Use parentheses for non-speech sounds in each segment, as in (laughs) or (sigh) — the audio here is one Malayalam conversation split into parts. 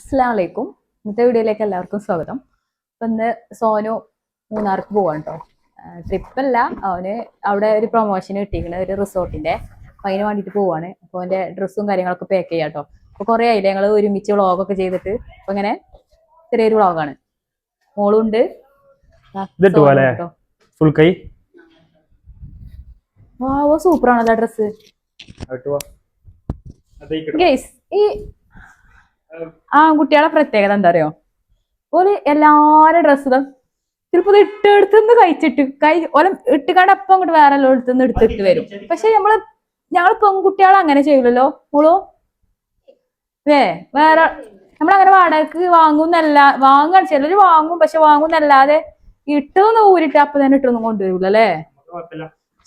അസ്സാം വലൈക്കും ഇന്നത്തെ വീഡിയോയിലേക്ക് എല്ലാവർക്കും സ്വാഗതം. അപ്പൊ ഇന്ന് സോനു മൂന്നാർക്ക് പോവാണ് കേട്ടോ ട്രിപ്പല്ല അവന് അവിടെ ഒരു പ്രൊമോഷൻ കിട്ടിയിരിക്കണ ഒരു റിസോർട്ടിന്റെ. അപ്പൊ അതിന് വേണ്ടിയിട്ട് പോവാണ്. അപ്പൊ അവന്റെ ഡ്രസ്സും കാര്യങ്ങളൊക്കെ പാക്ക് ചെയ്യാം കേട്ടോ അപ്പൊ കുറെ ആയില്ലേ? ഞങ്ങൾ ഒരുമിച്ച് വ്ളോഗൊക്കെ ചെയ്തിട്ട്. അപ്പൊ ഇങ്ങനെ ചെറിയൊരു വ്ളോഗാണ് മോളും ഉണ്ട് ആ, ഇതിട്ട് സോനുവും പോലെ? കേട്ടോ. ഫുൾ കൈ? വാവോ സൂപ്പറാണല്ലോ ഡ്രസ്സ് ഗൈസ് ഈ ആൺകുട്ടികളെ പ്രത്യേകത എന്താ അറിയോ? ഓൽ എല്ലാരും ഡ്രസ്സും ചിലപ്പോ ഇട്ട് ഇട്ടെടുത്തുനിന്ന് കഴിച്ചിട്ട് കൈ ഓല ഇട്ടുകാണ്ട് അപ്പം അങ്ങോട്ട് വേറെ എടുത്തുനിന്ന് എടുത്തിട്ട് വരും. പക്ഷെ നമ്മൾ ഞങ്ങൾ പെൺകുട്ടികൾ അങ്ങനെ ചെയ്യൂലല്ലോ? മോളോ ഏ വേറെ നമ്മളങ്ങനെ വാടകക്ക് വാങ്ങുന്നല്ല വാങ്ങാൻ ചിലര് വാങ്ങും പക്ഷെ വാങ്ങുന്നല്ലാതെ ഇട്ടൊന്നും ഊരിട്ട് അപ്പൊ തന്നെ ഇട്ടൊന്നും കൊണ്ടുവരൂല അല്ലേ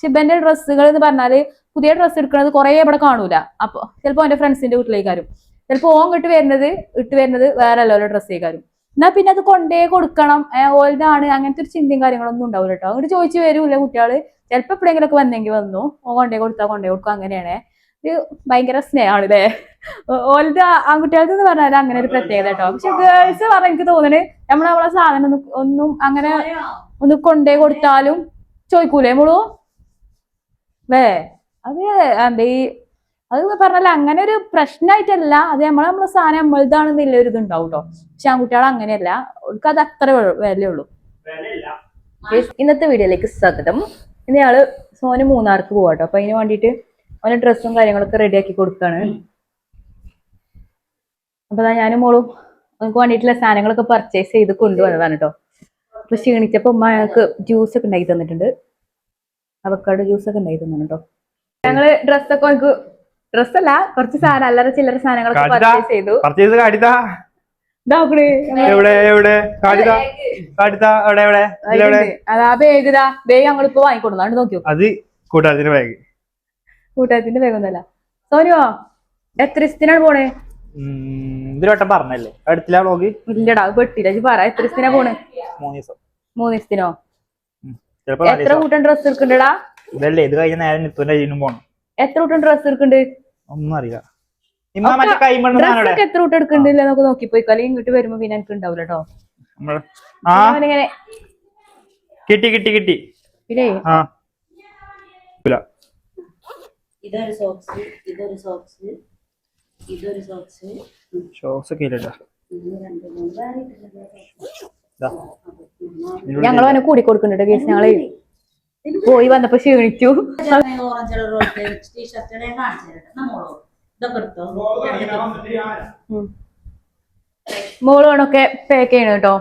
ശിബന്റെ ഡ്രസ്സുകൾ എന്ന് പറഞ്ഞാൽ പുതിയ ഡ്രസ്സ് എടുക്കുന്നത് കുറെ ഇവിടെ കാണൂല. അപ്പൊ ചിലപ്പോ എന്റെ ഫ്രണ്ട്സിന്റെ വീട്ടിലേക്കാരും. ചിലപ്പോ ഓൻ ഇട്ട് വരുന്നത് ഇട്ട് വരുന്നത് വേറെ എല്ലാവരും ചെയ്യാനും എന്നാ പിന്നെ അത് കൊണ്ടേ കൊടുക്കണം. ഓലതാണ് അങ്ങനത്തെ ഒരു ചിന്തയും കാര്യങ്ങളൊന്നും ഉണ്ടാവില്ല കേട്ടോ അങ്ങോട്ട് ചോദിച്ചു വരൂല്ലേ കുട്ടികൾ. ചിലപ്പോ എപ്പോഴെങ്കിലൊക്കെ വന്നെങ്കിൽ വന്നു. ഓ കൊണ്ടേ കൊടുത്താ കൊണ്ടേ കൊടുക്കും. അങ്ങനെയാണ്. ഇത് ഭയങ്കര സ്നേഹമാണ് അല്ലേ ഓലത് ആൺകുട്ടികൾക്ക് എന്ന് പറഞ്ഞാൽ അങ്ങനെ ഒരു പ്രത്യേകത കേട്ടോ പക്ഷെ ഗേൾസ് പറഞ്ഞ എനിക്ക് തോന്നുന്നത് നമ്മൾ നമ്മളെ സാധനം ഒന്നും അങ്ങനെ ഒന്ന് കൊണ്ടേ കൊടുത്താലും ചോദിക്കൂലേ മുളു? വേ അത് എന്താ ഈ അത് പറഞ്ഞാൽ അങ്ങനെ ഒരു പ്രശ്നമായിട്ടല്ല അത് നമ്മളെ നമ്മളെ സാധനം നമ്മളതാണെന്നില്ല ഒരു ഇതുണ്ടാവും കേട്ടോ പക്ഷെ ആൺകുട്ടികൾ അങ്ങനെയല്ല. അവർക്ക് അത് അത്ര വിലയുള്ളൂ. ഇന്നത്തെ വീഡിയോയിലേക്ക് സ്വാഗതം. ഇന്ന് ഞങ്ങൾ സോന് മൂന്നാർക്ക് പോവാട്ടോ അപ്പൊ അതിന് വേണ്ടിയിട്ട് അവന്റെ ഡ്രസ്സും കാര്യങ്ങളൊക്കെ റെഡിയാക്കി കൊടുക്കാണ്. അപ്പൊ ഞാനും മോളും നമുക്ക് വേണ്ടിയിട്ടുള്ള സാധനങ്ങളൊക്കെ പർച്ചേസ് ചെയ്ത് കൊണ്ടുവന്നതാണ് കേട്ടോ അപ്പൊ ക്ഷീണിച്ചപ്പോ ഉമ്മ ഞങ്ങൾക്ക് ജ്യൂസ് ഒക്കെ ഉണ്ടാക്കി തന്നിട്ടുണ്ട്. അവക്കാട് ജ്യൂസ് ഒക്കെ ഉണ്ടാക്കി തന്നിട്ടുണ്ടോ കേട്ടോ ഞങ്ങൾ ഡ്രസ്സൊക്കെ നമുക്ക് ഡ്രസ്സല്ല കുറച്ച് സാധനം അല്ലറ ചില്ലറ സാധനങ്ങളൊക്കെ കാട്ടിതാ. പർച്ചേസ് ചെയ്തു. അതാ കൂട്ടാത്തിന്റെ ബാഗ് കൂട്ടത്തിന്റെ ബേഗ് ഒന്നല്ല സോനുവോ എത്ര ദിവസത്തിനാണ് പോണേ? ഇതിൽ വട്ടം പറഞ്ഞല്ലേ. അടുത്തില്ല വ്ളോഗ് ഇല്ലടാ അത് പെട്ടില്ല. ഇജ്ജ് പറ എത്ര ദിവസത്തിനാ പോണേ? മൂന്ന് ദിവസം. മൂന്ന് ദിവസത്തിനോ? ചിലപ്പോ നാല് എത്ര ദിവസം. കൂട്ടം ഡ്രസ് എടുക്കണ്ടടാ? ഇതല്ലേ ഇത് കഴിഞ്ഞ നേരം നിത്തുന്റെ കയ്യിലും പോണം. എത്ര കൂട്ടം ഡ്രസ്സ് എടുക്കണ്ട്? ഒന്നും അറിയില്ല. ഇമ്മ മറ്റേ കൈമണ്ണ് ഡ്രസ് സാധനം എത്ര കൂട്ടം എടുക്കണ്ടില്ല നമുക്ക് ഇങ്ങോട്ട് വരുമ്പോ പിന്നെ എനിക്ക് ഉണ്ടാവില്ല കേട്ടോ ഇങ്ങനെ കിട്ടി കിട്ടി കിട്ടി. പിന്നെ ആ. ഇല്ല. ഇതൊരു സോക്സ് ഇതൊരു സോക്സ് ഇതൊരു സോക്സ് ഷോക്സ് ഒക്കെ ഇല്ലല്ലോ. ഇത്. രണ്ട് ഞങ്ങൾ അവനെ കൂടി കൊടുക്കുന്നുണ്ട് കേസ്. ഞങ്ങൾ പോയി വന്നപ്പോ ക്ഷീണിച്ചു. ഓറഞ്ച് കളർ ടീഷർട്ട് ഞാൻ കാണിച്ചു തരട്ടെ. നമ്മളോ ഇതൊക്കെ എടുത്തോ? ഉം. മോൾ വേണമൊക്കെ പാക്ക് ചെയ്യണം കേട്ടോ.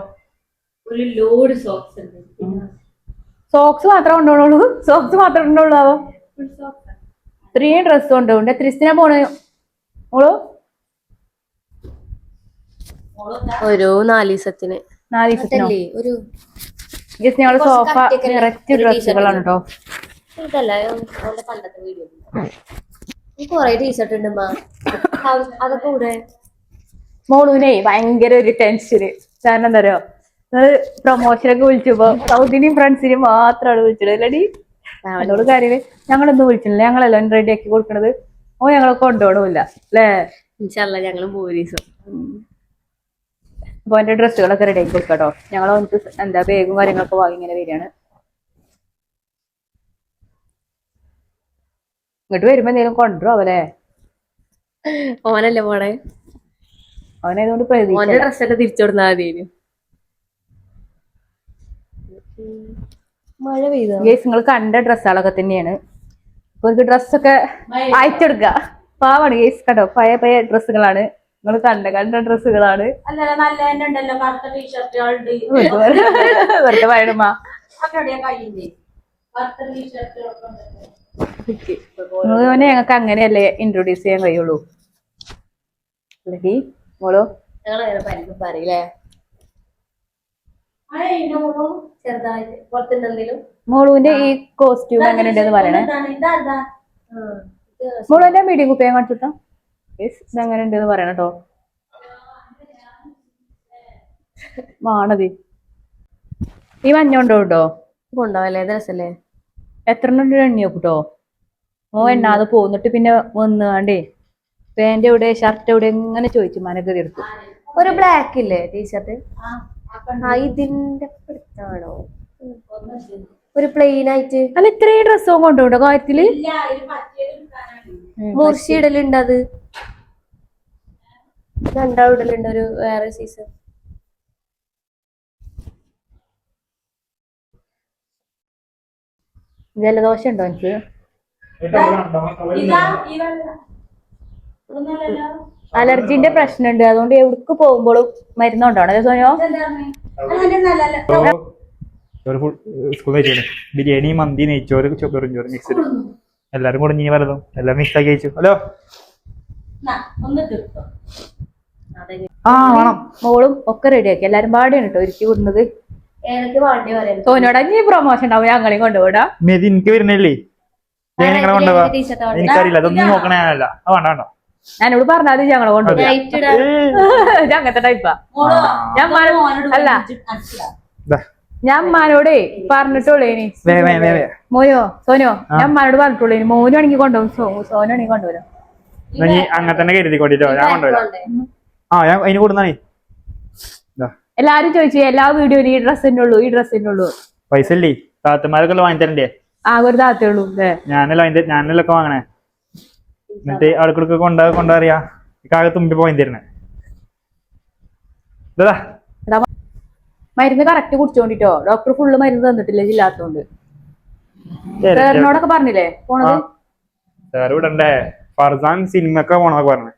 ഒരു ലോഡ് സോക്സ് ഉണ്ട്. സോക്സ് മാത്രമേ കൊണ്ടുപോകണുള്ളൂ. സോക്സ് മാത്രമേ കൊണ്ടുപോകുള്ളൂ ത്രീ ഡ്രസ്സ് കൊണ്ടുപോകുണ്ട് എത്ര പോണ? മോൾ? മോളു ഒരു നാല് ദിവസത്തിന്. നാല് ദിവസത്തിനോ? ഒരു ജസ്റ്റ് ഞങ്ങൾ സോഫ നിറച്ച് ഡ്രസ്സുകളാണ് കേട്ടോ. ഇതല്ല പണ്ടത്തെ വീഡിയോ കൊറേ ടീഷർട്ട് ഉണ്ട് മാ അതൊക്കെ കൂടെ. മോളുവിനെ ഭയങ്കര ഒരു ടെൻഷന് കാരണം എന്താ പറയുക നിങ്ങൾ പ്രൊമോഷനൊക്കെ വിളിച്ചപ്പോ സൗദിനെയും ഫ്രണ്ട്സിനെയും മാത്രമാണ് വിളിച്ചത്. അല്ലടി അവനോട് കാര്യം ഞങ്ങളൊന്നും വിളിച്ചില്ല ഞങ്ങളല്ലോ റെഡി ആക്കി കൊടുക്കണത്. ഓ ഞങ്ങളെ കൊണ്ടുപോകണമില്ല അല്ലേ? ഞങ്ങൾ ദിവസം. അപ്പൊ എന്റെ ഡ്രസ്സുകളൊക്കെ റെഡി ആക്കി കൊടുക്കാട്ടോ ഞങ്ങൾ എന്താ ബാഗും കാര്യങ്ങളൊക്കെ വാങ്ങി ഇങ്ങനെ വരികയാണ്. ഇങ്ങോട്ട് വരുമ്പോ എന്തെങ്കിലും കൊണ്ടുവരും അവലെ ഓനല്ലേ പോണേ? ഓനായതുകൊണ്ട് ഓന്റെ ഡ്രസ്സൊക്കെ തിരിച്ചു കൊടുത്താൽ മതി മഴ പെയ്തോ? നിങ്ങൾ കണ്ട ഡ്രസ്സുകളൊക്കെ തന്നെയാണ്. അപ്പൊ ഒരു ഡ്രസ്സൊക്കെ അയച്ചെടുക്ക പാവാണ് ഗേസ് കണ്ടോ? പഴയ പഴയ ഡ്രസ്സുകളാണ് നിങ്ങൾ കണ്ട കണ്ട ഡ്രസ്സുകളാണ് വെറുതെ പറയണമാ മോനെ ഞങ്ങൾക്ക് അങ്ങനെയല്ലേ ഇൻട്രൊഡ്യൂസ് ചെയ്യാൻ കഴിയുള്ളൂ. അല്ലെങ്കിൽ മോളോ? പറയില്ലേ? മോളുവിന്റെ ഈ കോസ്റ്റ്യൂം എങ്ങനെ ഉണ്ടെന്ന് പറയണേ. മോളുവിന്റെ മീഡിയം കുപ്പിയെ കാണിച്ചിട്ടോ യെസ് ഇത് എങ്ങനെ ഉണ്ടെന്ന് പറയണം കേട്ടോ. വാണതി ഈ മഞ്ഞ കൊണ്ടോ കൊണ്ടോ അല്ലേ രസല്ലേ? എത്ര എണ്ണം എണ്ണിയോ കേട്ടോ? ഓ എണ്ണാതെ പോന്നിട്ട് പിന്നെ വന്നുകാണ്ടേ പാന്റ് എവിടെ ഷർട്ട് എവിടെ? എങ്ങനെ ചോദിച്ചു മനഗതി എടുത്തു. ഒരു ബ്ലാക്ക് ഇല്ലേ ടീഷർട്ട് ഇതിന്റെ പിടുത്താണോ ഒരു പ്ലെയിൻ ആയിട്ട്. അല്ല ഇത്രയും ഡ്രസ്സും കൊണ്ടുപോണ്ടോ കാര്യത്തിൽ? ഇടലുണ്ട് അത്. രണ്ടാം ഇടലുണ്ട് ഒരു വേറെ സീസൺ ജലദോഷം ഉണ്ടോ എനിക്ക്. അലർജിന്റെ പ്രശ്നമുണ്ട്. അതുകൊണ്ട് എവിടേക്ക് പോകുമ്പോഴും മരുന്ന് കൊണ്ടാണ് അതെ സോനോ ബിരിയാണി മന്തി നെയ്ച്ചോറ് ചോറും ചോറ് മിക്സ് എല്ലാരും കൂടെ നീ പലതും എല്ലാം മിക്സ് ആക്കി കഴിച്ചു. ഹലോ? നാ, ഒന്ന് തീർത്തോ. ആ വേണം. മോളും ഒക്കെ റെഡിയാക്കി എല്ലാരും പാടിയാണ് കേട്ടോ ഒരുക്കി വിടുന്നത്. വേണ്ടി സോനോടെ നീ പ്രൊമോഷൻ ഉണ്ടാവും. ഞങ്ങളെയും കൊണ്ടുപോടാ മെതി എനിക്ക് വരുന്നില്ലേ? ഞാൻ നിങ്ങളെ കൊണ്ടുപോവാ. എനിക്കറിയില്ല. അതൊന്നും നോക്കണേ ഞാനല്ല. വേണ്ട വേണ്ട. ഞാനോട് പറഞ്ഞാൽ ഞങ്ങളെ കൊണ്ടുപോകാം (laughs) അങ്ങനത്തെ ടൈപ്പാ ഞാൻ ഇതൊന്ന് മോനോട് അല്ല. വിളിച്ചിട്ട് മനസ്സിലാ. ദാ, ഞാൻ അമ്മാനോടേ പറഞ്ഞിട്ടുള്ളൂ ഇനി. വേ വേ വേ വേ. മോയോ സോനോ ഞാൻ അമ്മാനോട് പറഞ്ഞിട്ടുള്ളൂ ഇനി. മോനാണെങ്കിൽ കൊണ്ടുപോകും. സോ സോനാണെങ്കിൽ കൊണ്ടുവരാം നീ അങ്ങനെ തന്നെ കരുതി കൊണ്ടിട്ടോ ഞാൻ കൊണ്ടുവരാം. ആ ഞാൻ അതിന് കൊടുന്നാണേ എല്ലാരും ചോദിച്ചു എല്ലാ വീഡിയോയിലും ഈ ഡ്രസ്സിന്റെ ഉള്ളൂ ഈ ഡ്രസ്സിന്റെ ഉള്ളൂ. പൈസ ഇല്ലേ? താത്തമാരൊക്കെ വാങ്ങി തരണ്ടേ ആ ഒരു താത്തേ ഉള്ളൂ ഞാനല്ലോ ഞാനല്ല ഒക്കെ വാങ്ങണേ? എന്നിട്ട് അവിടെ കൊണ്ടാ കൊണ്ടറിയാ കാകെ തുമ്പി പോയി തരണേ. ഇതാ. മരുന്ന് കറക്റ്റ് കുടിച്ചോണ്ടിട്ടോ? ഡോക്ടർ ഫുള്ള് മരുന്ന് തന്നിട്ടില്ല ഇല്ലാത്തോണ്ട്? സാറിനോടൊക്കെ പറഞ്ഞില്ലേ? പോണത്? സാർ വിടണ്ടേ? ഫർസാൻ സിനിമ പറഞ്ഞു.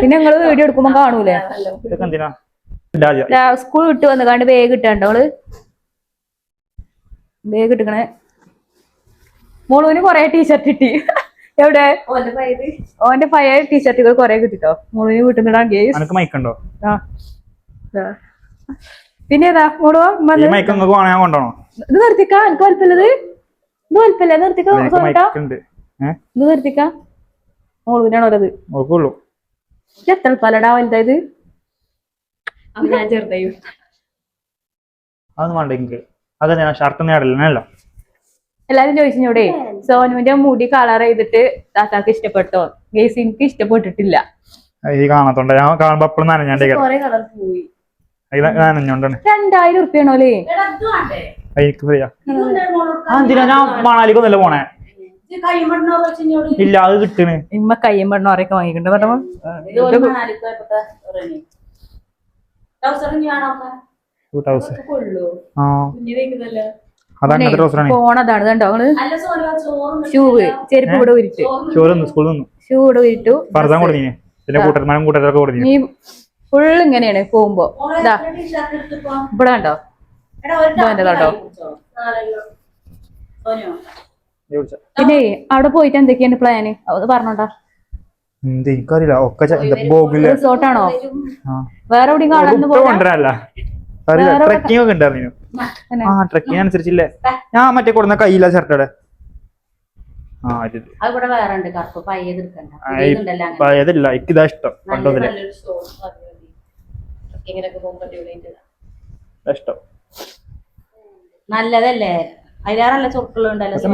പിന്നെ നിങ്ങൾ വീഡിയോ എടുക്കുമ്പോ കാണൂലേ? എന്തിനാ? സ്കൂൾ വിട്ട് വന്ന് കണ്ട് വേഗ് ഇട്ടാണ്ടോ അവൾ വേഗ് ഇട്ടിക്കണേ. മോളൂന് കൊറേ ടീഷർട്ട് കിട്ടി. (laughs) എവിടെ? ഓന്റെ പഴയ ടീഷർട്ടുകൾ കൊറേ കിട്ടിട്ടോ. മോളൂന് വീട്ടിൽ ദാ. പിന്നെ ഏതാ? മോളോ ഇത് നിർത്തിക്കാ. എനിക്ക് വലുപ്പല്ലത് ഇത് വലുപ്പല്ലേ നിർത്തിക്കാ. ഇത് നിർത്തിക്കാ. മോളൂനാണോ ഇത് എത്ര പലടാ വലുതായത്? അപ്പൊ ഞാൻ ചെറുതായി. അതൊന്നും വേണ്ട എനിക്ക് അത് ഞാൻ എല്ലാരും ചോദിച്ചോടെ സോനുവിന്റെ മുടി കളർ ചെയ്തിട്ട് താത്താക്ക് ഇഷ്ടപ്പെട്ടോ? ഗേസ് എനിക്ക് ഇഷ്ടപ്പെട്ടിട്ടില്ല. ഈ കാണാത്തോണ്ട്. ഞാൻ കാണുമ്പോ നനഞ്ഞാണ്ടേ നനഞ്ഞോണ്ടാണ് രണ്ടായിരം ഉറുപ്പിയാണോലേ? എനിക്ക് ഫ്രീയാ. എന്തിനാ? ഞാൻ മണാലിക്കൊന്നല്ല പോണേ? ഇല്ല അത് കിട്ടണ് ഇമ്മ കയ്യും പെണ്ണോറൊക്കെ വാങ്ങിക്കണ്ട പറഞ്ഞപ്പോ ഇത് ഒരു മണാലിക്ക് പോയപ്പോഴത്തെ ഒരെണ്ണി. ട്രൗസർ ഇനി വേണോ ഒക്കെ? ടൂ തൗസൻഡ് കൊള്ളൂ. ആ കുഞ്ഞ് തേക്കുന്നതല്ലേ? അത് അങ്ങനത്തെ ട്രൗസറാണ് പോണതാണ് കണ്ടോ ചെരുപ്പ് ഇവിടെ ഉരുട്ട്. സ്കൂളിൽ നിന്നു. ഷൂ ഇവിടെ ഉരുട്ടു. ഫർസാൻ കൊടുത്തീനെ. പിന്നെ കൂട്ടന്മാരും കൂട്ടരൊക്കെ കൊടുത്തീനെ. നീ ഫുള്ള് ഇങ്ങനെയാണ് പോകുമ്പോ. ഇതാ? ഇവിടെ കണ്ടോ. സോനു, പിന്നെ അവിടെ പോയിട്ട് എന്തൊക്കെയാണ് പ്ലാന് അത് പറഞ്ഞോണ്ടാ. എന്ത് എനിക്കറിയില്ല. ഒക്കെ റിസോർട്ടാണോ വേറെ എവിടെയും കാണാൻ കൊണ്ടുവരാനല്ല അറിയില്ല. ട്രക്കിംഗ് ഒക്കെ ഉണ്ടായിരുന്നു. ആ ട്രക്കിംഗ് അനുസരിച്ചില്ലേ? ഞാൻ മറ്റേ കൊടുന്ന കയ്യില്ല ഷർട്ടോടെ. പഴയതല്ല എനിക്ക് ഇതാ ഇഷ്ടം. നല്ല- പണ്ടതിലെ ഇഷ്ടം. നല്ലതല്ലേ? അതിലേറെ ചുരുക്കളുണ്ടല്ലോ പക്ഷെ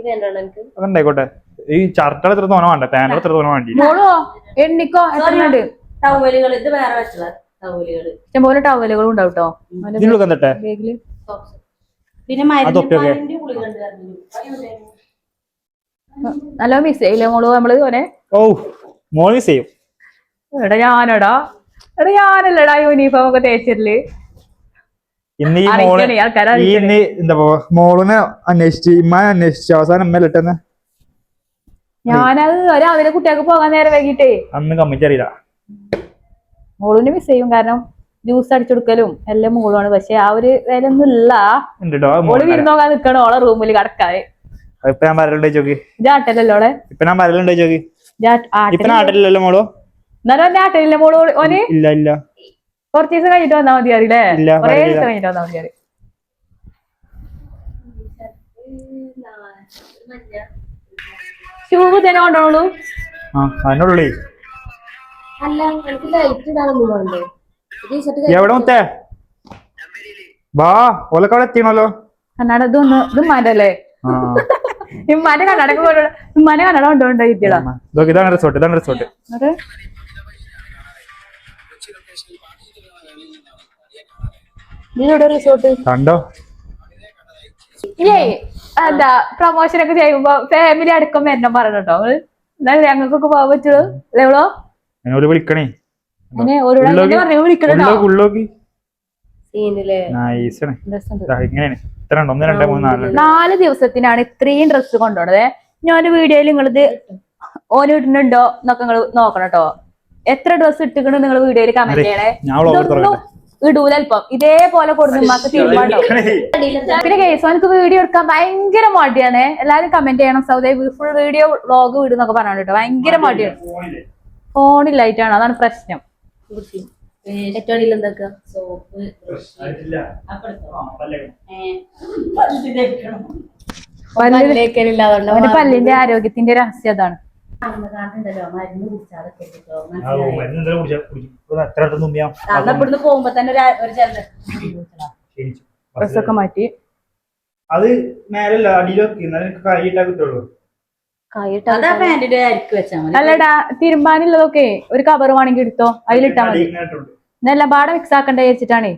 ഇതെന്താണ് എനിക്ക് അത് ഉണ്ടായിക്കോട്ടെ. ഈ ഷർട്ടുകൾ എത്ര തോന്നാ വേണ്ട പാനൽ എത്ര തോന്നാ വേണ്ടി. മോളോ എണ്ണിക്കോ എത്രയുണ്ട്? ടവലുകൾ ഇത് വേറെ വെച്ചുള്ള ടവലുകൾ ഇഷ്ടംപോലെ ടവലുകളും ഉണ്ടാവും കേട്ടോ എന്തിട്ടെ? പിന്നെ. നല്ല മിസ് ചെയ്യില്ലേ മോൾ? നമ്മൾ ഓനെ? ഓ മോർണിംഗ് ചെയ്യും. എടാ ഞാനടാ. എടാ ഞാനല്ലടാ യൂണിഫോം ഒക്കെ തേച്ചിട്ടിൽ. ഇന്ന് ഈ മോൾ ഈ എന്താ മോളിനെ അന്വേഷിച്ച് ഇമ്മാനെ അന്വേഷിച്ച് അവസാനം അമ്മയിലിട്ടെന്ന് ഞാനത് രാവിലെ കുട്ടികൾക്ക് പോകാൻ നേരം വൈകിട്ടേ. അന്ന് കമ്മിച്ചറിയില്ല അറിയില്ല. മോളിന് മിസ് ചെയ്യും. കാരണം ജ്യൂസ് അടിച്ചു കൊടുക്കലും എല്ലാം മോളാണ് പക്ഷെ ആ ഒരു വില ഒന്നും ഇല്ല മോൾ വിരുന്നോക്കാൻ നിക്കണ? ഓളെ റൂമിൽ കടക്കാതെ ഇപ്പൊ ഞാൻ വരലുണ്ട് ചോക്ക്? ജാട്ടല്ലല്ലോ ഓളെ ഇപ്പൊ ഞാൻ വരലുണ്ട് ചോക്ക്? ജാട്ട് ഇപ്പൊ നാട്ടിലല്ലോ മോളോ? എന്നാലും ഓന്റെ ആട്ടലില്ല മോൾ. ഓൾ ഓന് ഇല്ല ഇല്ല കുറച്ച് ദിവസം കഴിഞ്ഞിട്ട് വന്നാ മതി അറിയില്ലേ? ഇല്ല, കൊറേ വരില്ല. ദിവസം കഴിഞ്ഞിട്ട് വന്നാ മതി അറി ഷൂ തന്നെ കൊണ്ടോളൂ. അതിനുള്ളേ. അല്ല എനിക്ക് ലൈറ്റ് ഇടാനൊന്നും വേണ്ടേ. എവിടെ മുത്തേ? വാ ഓലൊക്കെ അവിടെ എത്തിയണല്ലോ. കണ്ണാട ഇതൊന്ന് ഇത് മരല്ലേ ഇമ്മാന്റെ കണ്ണടക്ക് ഇമ്മാന്റെ കണ്ണട ഇതൊക്കെ ഇതാണ് റിസോർട്ട് ഇതാണ് റിസോർട്ട് റിസോർട്ട് കണ്ടോ? ഏയ് എന്താ പ്രൊമോഷൻ ഒക്കെ ചെയ്യുമ്പോ ഫാമിലി അടക്കം വരണം പറഞ്ഞോ എന്നാലും ഞങ്ങൾക്കൊക്കെ പോകാൻ പറ്റുള്ളൂ. എവളോ വിളിക്കണേ. നാല്. ദിവസത്തിനാണ് ഇത്രയും ഡ്രസ്സ് കൊണ്ടുപോണത്. ഞാൻ വീഡിയോയിൽ നിങ്ങളിത് ഓന് ഇടുന്നുണ്ടോ എന്നൊക്കെ നിങ്ങൾ നോക്കണം കേട്ടോ എത്ര ഡ്രസ് ഇട്ടിക്കണ് നിങ്ങൾ വീഡിയോയിൽ കമന്റ് ചെയ്യണേ. ഞാൻ വ്ളോഗ് ഇതൊന്നും തുറക്കട്ടെ ഇടൂല അല്പം ഇതേപോലെ കൊടുക്കുമ്പോൾ തീരുമാനം പിന്നെ കേസോനക്ക് വീഡിയോ എടുക്കാൻ ഭയങ്കര മടിയാണ്. എല്ലാരും കമന്റ് ചെയ്യണം. സൗദി ഫുൾ വീഡിയോ വ്ളോഗ് വിടുന്നൊക്കെ പറഞ്ഞു കേട്ടോ. ഭയങ്കര മടിയാണ് ഫോണിലായിട്ടാണ്. അതാണ് പ്രശ്നം. ഏറ്റവും അടിയിൽ എന്താക്കുക സോപ്പ്. പല്ലിന്റെ ആരോഗ്യത്തിന്റെ രഹസ്യം അതാണ്. ഡ്രസ്സൊക്കെ മാറ്റി. അത് മേലല്ല അടിയിലൊക്കെ കൈയിട്ടാ കിട്ടുള്ളൂ. അല്ലടാ തിരുമ്പാനുള്ളതൊക്കെ ഒരു കവർ വേണമെങ്കിൽ എടുത്തോ? അതിലിട്ടാ മതി. നല്ല എന്നെല്ലാം പാടെ മിക്സ് ആക്കണ്ട വിചാരിച്ചിട്ടാണേ.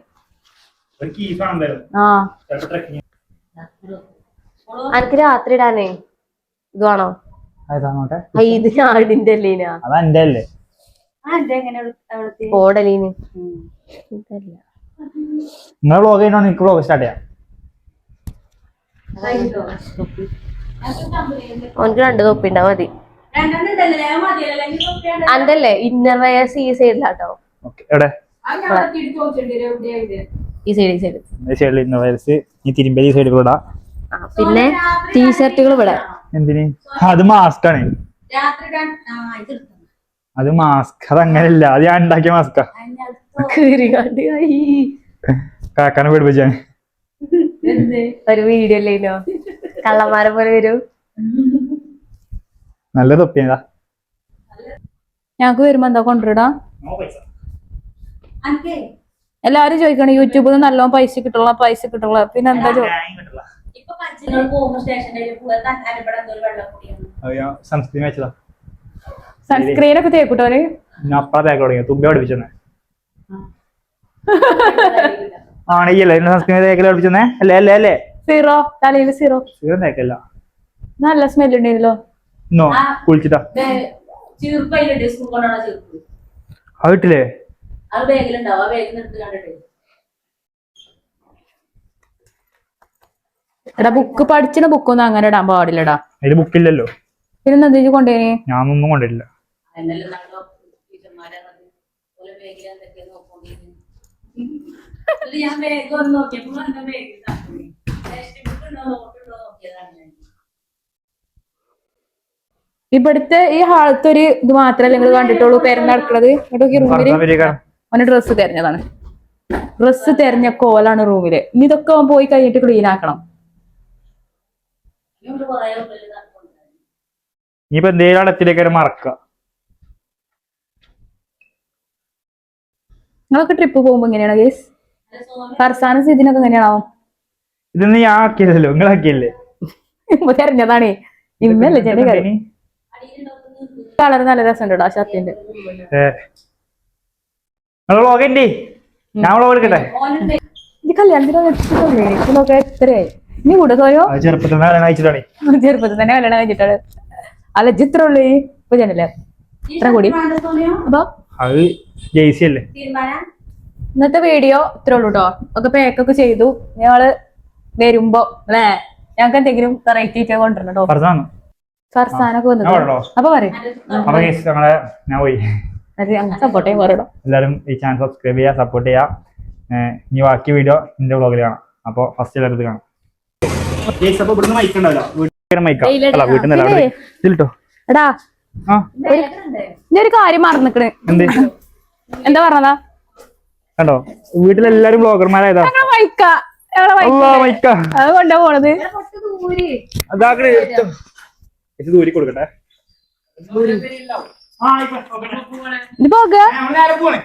എന്തായാലും. ആ. എനിക്ക് രാത്രി ഇടാനേ. ഇത് വേണോ? അതാണോട്ടെ ആ, ഇത് ഞാടിന്റെ അല്ലേനാ? അതാ എന്റെ അല്ലേ? ഓടലീന്. ഇതല്ല. നിങ്ങൾ വ്ളോഗ് ചെയ്യണോ എനിക്ക് വ്ളോഗ് സ്റ്റാർട്ട് ചെയ്യാം. ഓനക്ക് രണ്ട് തൊപ്പി ഉണ്ടാ മതി അതല്ലേ ഇന്നർ വയസ് ഈ സൈഡിലാട്ടോ ഓക്കെ എവിടെ? ഈ സൈഡ് ഈ സൈഡ് സൈഡിൽ ഇന്ന് വയസ്സ് ഈ തിരുമ്പലി സൈഡിൽ പിന്നെ ടീഷർട്ടുകൾ ഇവിടെ. എന്തിന്? അത് മാസ്ക് ആണ്. രാത്രി ആ ഇത് എടുത്തോ. അത് മാസ്ക് അത് അങ്ങനെയല്ല അത് ഞാൻ ഉണ്ടാക്കിയ മാസ്കാ. കാക്കാനെ പേടിപ്പിച്ചാണ് ഒരു വീഡിയോ അല്ലേനോ കള്ളന്മാരെ പോലെ വരും. നല്ല തൊപ്പിയതാ ഞങ്ങക്ക് വരുമ്പോ എന്താ കൊണ്ടുവിടാ അനക്കേ എല്ലാരും ചോദിക്കണം യൂട്യൂബിൽ നല്ലോണം പൈസ കിട്ടുള്ള പൈസ കിട്ടുള്ള. പിന്നെന്താ എന്താ ചോ സംസ്കൃതി വെച്ചതാ. സൺസ്ക്രീൻ ഒക്കെ തേക്കൂട്ടോന് ഞാൻ അപ്പഴ തേക്ക് തുടങ്ങി തുമ്പ പഠിപ്പിച്ചെന്നെ ആണെങ്കിലേ എന്നെ സംസ്കൃതി തേക്കല പഠിപ്പിച്ചെന്നേ അല്ലേ അല്ലേ അല്ലേ? സീറോ തലയിൽ സീറോ സീറോ തേക്കല്ല. നല്ല സ്മെൽ ഉണ്ടായിരുന്നല്ലോ ഇന്നോ? കുളിച്ചിട്ടാ. അത് കിട്ടില്ലേ അത് ബാഗിലുണ്ടാവും. ആ ബാഗിൽ എടുത്ത് കണ്ടിട്ട്. എടാ ബുക്ക് പഠിച്ചിന ബുക്കൊന്നും അങ്ങനെ ഇടാൻ പാടില്ലടാ. അതിൽ ബുക്കില്ലല്ലോ പിന്നെ കൊണ്ടുപോയി ഞാനൊന്നും കൊണ്ടില്ല ഇവിടുത്തെ ഈ ഹാളത്തെ ഒരു ഇത് മാത്രല്ലേ നിങ്ങൾ കണ്ടിട്ടുള്ളൂ പെരുന്നടക്കണത്. അവന് ഡ്രസ്സ് തെരഞ്ഞതാണ്. ഡ്രസ്സ് തെരഞ്ഞ കോലാണ് റൂമിൽ ഇനി ഇതൊക്കെ പോയി കഴിഞ്ഞിട്ട് ക്ലീൻ ആക്കണം ഇവിടെ കുറേ ഉള്ളിൽ നടക്കുന്നുണ്ട് ഇനിയിപ്പോ എന്തേലും അടത്തിലേക്ക് മറക്കുക. നിങ്ങളൊക്കെ ട്രിപ്പ് പോകുമ്പോ എങ്ങനെയാണ് ഗേസ് സീതിനൊക്കെ ഫർസാനും സിദിനൊക്കെ എങ്ങനെയാണാവും ഇതൊന്നും ഞാൻ ആക്കിയതല്ലോ? നിങ്ങൾ ആക്കിയല്ലേ അറിഞ്ഞതാണേ ഇന്നല്ലേ ചെറിയ കാര്യം? കളർ നല്ല രസമുണ്ട് ആ ഷർട്ടിന്റെ? ഞാൻ എടുക്കട്ടെ? ഓനുണ്ട് ഇത് കല്യാണത്തിന് എത്തില്ലേ ഇതിലൊക്കെ എത്രയായി? ഇനി കൊടുക്കോയോ ചെറുപ്പത്തിൽ നിന്ന് കല്യാണം കഴിച്ചിട്ടാണ്. ചെറുപ്പത്തിൽ തന്നെ കല്യാണം കഴിച്ചിട്ടാണ്. അല്ല ഇത്ര ഉള്ളു? ഇപ്പൊ ജനല്ലേ ഇത്ര കൂടി? അപ്പൊ? അല്ലേ? ഇന്നത്തെ വീഡിയോ ഇത്ര ഉള്ളൂ കേട്ടോ ഒക്കെ പേക്കൊക്കെ ചെയ്തു. ഞങ്ങൾ വരുമ്പോ അല്ലേ? ഞങ്ങൾക്ക് എന്തെങ്കിലും വെറൈറ്റി ഒക്കെ കൊണ്ടുവരണം കേട്ടോ ഫർസാനൊക്കെ പറഞ്ഞോ അപ്പൊ പറയും. സപ്പോർട്ട് ചെയ്യാൻ എല്ലാവരും ഈ ചാനൽ സബ്സ്ക്രൈബ് ചെയ്യുക സപ്പോർട്ട് ചെയ്യുക ഇനി ബാക്കി വീഡിയോ എന്റെ വ്ളോഗിൽ കാണാം. അപ്പൊ ഫസ്റ്റ് എല്ലാവരും കാണാം. എടാ ഒരു കാര്യം മറന്നിക്കണ്. എന്ത്? എന്താ പറഞ്ഞതാ? കണ്ടോ? വീട്ടിലെല്ലാരും ബ്ലോഗർമാരായതാ അത് കൊണ്ടാ പോണത്. ദൂരി. കൊടുക്കട്ടെ. പോക ഞാൻ നേരെ പോണേ.